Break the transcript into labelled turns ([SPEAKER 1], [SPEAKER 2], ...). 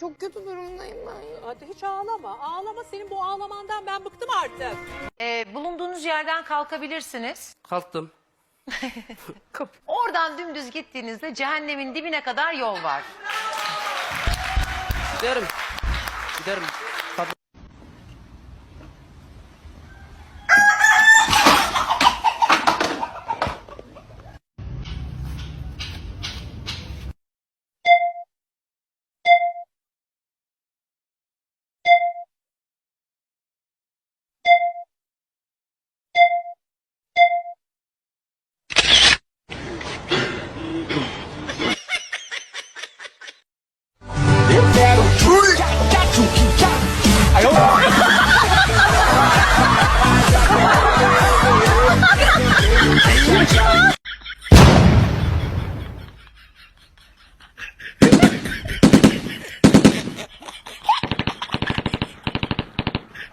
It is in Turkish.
[SPEAKER 1] Çok kötü durumdayım ben.
[SPEAKER 2] Hadi hiç ağlama. Ağlama senin bu ağlamandan ben bıktım artık.
[SPEAKER 3] Ee, bulunduğunuz yerden kalkabilirsiniz.
[SPEAKER 4] Kalktım.
[SPEAKER 3] Oradan dümdüz gittiğinizde cehennemin dibine kadar yol var.
[SPEAKER 4] Giderim. Giderim.